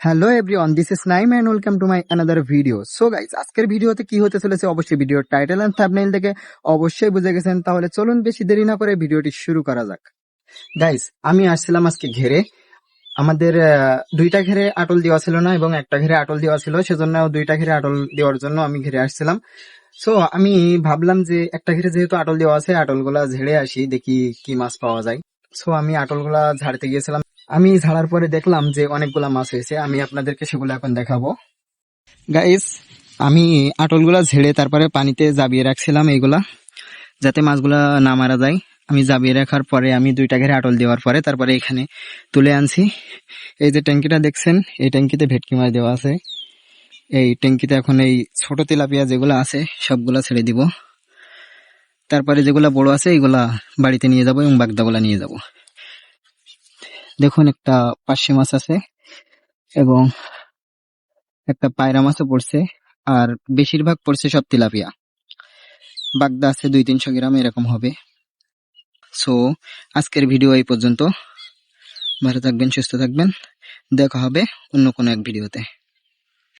Hello everyone this is Naim and welcome to my another video so guys আজকের ভিডিওতে কি হতে চলেছে? অবশ্যই ভিডিওর টাইটেল এন্ড থাম্বনেইল দেখে অবশ্যই বুঝে গেছেন। তাহলে চলুন বেশি দেরি না করে ভিডিওটি শুরু করা যাক। গাইস আমি আসছিলাম আজকে ঘেরে। আমাদের দুইটা ঘেরে আটল দেওয়া ছিল না এবং একটা ঘেরে আটল দেওয়া ছিল। সেজন্য দুইটা ঘেরে আটল দেওয়ার জন্য আমি ঘেরে আসছিলাম। সো আমি ভাবলাম যে একটা ঘেরে যেহেতু আটল দেওয়া আছে, আটলগুলা ঝেড়ে আসি, দেখি কি মাছ পাওয়া যায়। সো আমি আটলগুলা ঝাড়তে গিয়েছিলাম। আমি ঝাড়ার পরে দেখলাম যে অনেকগুলা মাছ হয়েছে, আমি আপনাদেরকে সেগুলো এখন দেখাবো। গাইস আমি আটলগুলা ঝেড়ে তারপরে পানিতে জাবিয়ে রাখছিলাম এইগুলা, যাতে মাছগুলা না মারা যায়। আমি জাবিয়ে রাখার পরে আমি দুইটা ঘেরে আটল দেওয়ার পরে তারপরে এখানে তুলে আনছি। এই যে ট্যাঙ্কিটা দেখছেন, এই ট্যাঙ্কিতে ভেটকি মাছ দেওয়া আছে। এই ট্যাঙ্কিতে এখন এই ছোট তেলাপিয়া যেগুলো আছে, সবগুলা ছেড়ে দিব। তারপরে যেগুলা বড় আছে এইগুলা বাড়িতে নিয়ে যাব এবং বাগদাগুলা নিয়ে যাব। দেখুন, একটা পার্শে মাছ আছে এবং একটা পায়রা মাছও পড়ছে আর বেশিরভাগ পড়ছে সব তিলাপিয়া। বাগদা আছে দুই তিনশো গ্রাম, এরকম হবে। সো আজকের ভিডিও এই পর্যন্ত। ভালো থাকবেন, সুস্থ থাকবেন। দেখা হবে অন্য কোনো এক ভিডিওতে